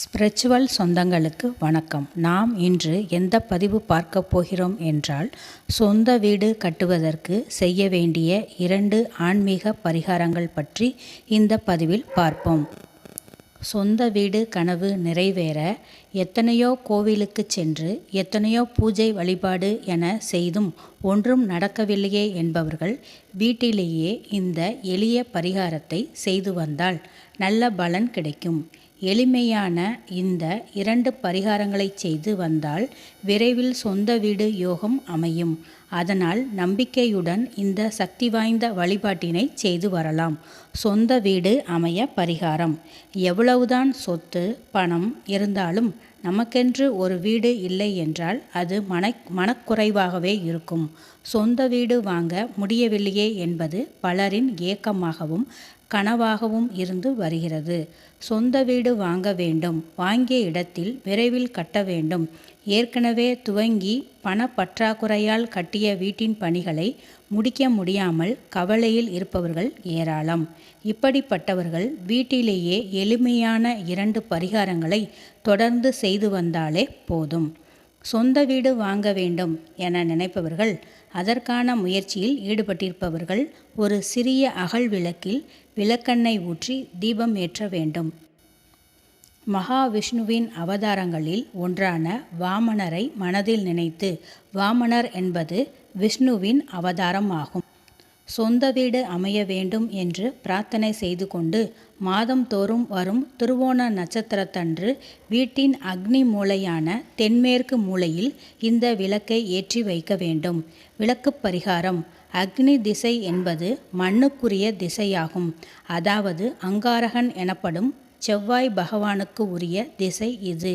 Spiritual சொந்தங்களுக்கு வணக்கம். நாம் இன்று எந்த பதிவு பார்க்க போகிறோம் என்றால் சொந்த வீடு கட்டுவதற்கு செய்ய வேண்டிய இரண்டு ஆன்மீக பரிகாரங்கள் பற்றி இந்த பதிவில் பார்ப்போம். சொந்த வீடு கனவு நிறைவேற எத்தனையோ கோவிலுக்கு சென்று எத்தனையோ பூஜை வழிபாடு என செய்தும் ஒன்றும் நடக்கவில்லையே என்பவர்கள் வீட்டிலேயே இந்த எளிய பரிகாரத்தை செய்து வந்தால் நல்ல பலன் கிடைக்கும். எளிமையான இந்த இரண்டு பரிகாரங்களை செய்து வந்தால் விரைவில் சொந்த வீடு யோகம் அமையும். அதனால் நம்பிக்கையுடன் இந்த சக்தி வாய்ந்த வழிபாட்டினை செய்து வரலாம். சொந்த வீடு அமைய பரிகாரம். எவ்வளவுதான் சொத்து பணம் இருந்தாலும் நமக்கென்று ஒரு வீடு இல்லை என்றால் அது மன மனக்குறைவாகவே இருக்கும். சொந்த வீடு வாங்க முடியவில்லையே என்பது பலரின் ஏக்கமாகவும் கனவாகவும் இருந்து வருகிறது. சொந்த வீடு வாங்க வேண்டும். வாங்கிய இடத்தில் விரைவில் கட்ட வேண்டும். ஏற்கனவே துவங்கி பணப்பற்றாக்குறையால் கட்டிய வீட்டின் பணிகளை முடிக்க முடியாமல் கவலையில் இருப்பவர்கள் ஏராளம். இப்படிப்பட்டவர்கள் வீட்டிலேயே எளிமையான இரண்டு பரிகாரங்களை தொடர்ந்து செய்து வந்தாலே போதும். சொந்த வீடு வாங்க வேண்டும் என நினைப்பவர்கள் அதற்கான முயற்சியில் ஈடுபட்டிருப்பவர்கள் ஒரு சிறிய அகல் விளக்கில் விளக்கெண்ணெய் ஊற்றி தீபம் ஏற்ற வேண்டும். மகாவிஷ்ணுவின் அவதாரங்களில் ஒன்றான வாமனரை மனதில் நினைத்து வாமனர் என்பது விஷ்ணுவின் அவதாரம் ஆகும் சொந்த வீடு அமைய வேண்டும் என்று பிரார்த்தனை செய்து கொண்டு மாதந்தோறும் வரும் திருவோண நட்சத்திரத்தன்று வீட்டின் அக்னி மூலையான தென்மேற்கு மூலையில் இந்த விளக்கை ஏற்றி வைக்க வேண்டும். விளக்கு பரிகாரம் அக்னி திசை என்பது மண்ணுக்குரிய திசையாகும். அதாவது அங்காரகன் எனப்படும் செவ்வாய் பகவானுக்கு உரிய திசை இது.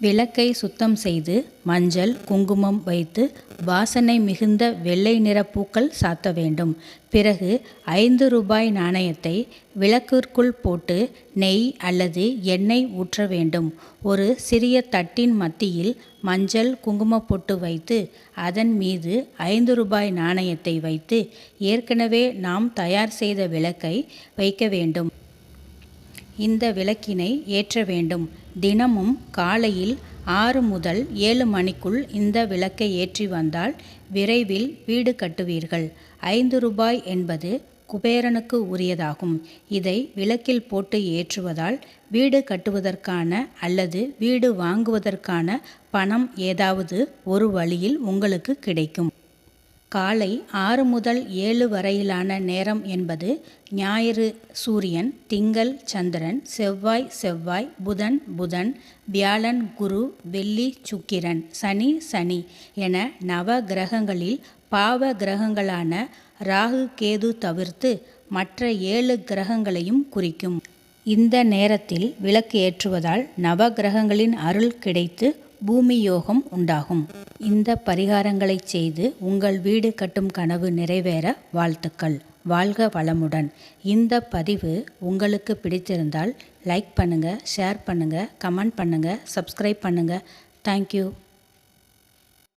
விளக்கை சுத்தம் செய்து மஞ்சள் குங்குமம் வைத்து வாசனை மிகுந்த வெள்ளை நிற பூக்கள் சாத்த வேண்டும். பிறகு ஐந்து ரூபாய் நாணயத்தை விளக்கிற்குள் போட்டு நெய் அல்லது எண்ணெய் ஊற்ற வேண்டும். ஒரு சிறிய தட்டின் மத்தியில் மஞ்சள் குங்கும பொட்டு வைத்து அதன் மீது ஐந்து ரூபாய் நாணயத்தை வைத்து ஏற்கனவே நாம் தயார் செய்த விளக்கை வைக்க வேண்டும். இந்த விளக்கினை ஏற்ற வேண்டும். தினமும் காலையில் ஆறு முதல் ஏழு மணிக்குள் இந்த விளக்கை ஏற்றி வந்தால் விரைவில் வீடு கட்டுவீர்கள். ஐந்து ரூபாய் என்பது குபேரனுக்கு உரியதாகும். இதை விளக்கில் போட்டு ஏற்றுவதால் வீடு கட்டுவதற்கான அல்லது வீடு வாங்குவதற்கான பணம் ஏதாவது ஒரு வழியில் உங்களுக்கு கிடைக்கும். காலை ஆறு முதல் ஏழு வரையிலான நேரம் என்பது ஞாயிறு சூரியன் திங்கள் சந்திரன் செவ்வாய் செவ்வாய் புதன் புதன் வியாழன் குரு வெள்ளி சுக்கிரன் சனி சனி என நவ கிரகங்களில் பாவ கிரகங்களான ராகு கேது தவிர்த்து மற்ற ஏழு கிரகங்களையும் குறிக்கும். இந்த நேரத்தில் விளக்கு ஏற்றுவதால் நவ கிரகங்களின் அருள் கிடைத்து பூமி யோகம் உண்டாகும். இந்த பரிகாரங்களை செய்து உங்கள் வீடு கட்டும் கனவு நிறைவேற வாழ்த்துக்கள். வாழ்க வளமுடன். இந்த பதிவு உங்களுக்கு பிடித்திருந்தால் லைக் பண்ணுங்கள் ஷேர் பண்ணுங்கள் கமெண்ட் பண்ணுங்கள் சப்ஸ்கிரைப் பண்ணுங்கள் தேங்க்யூ.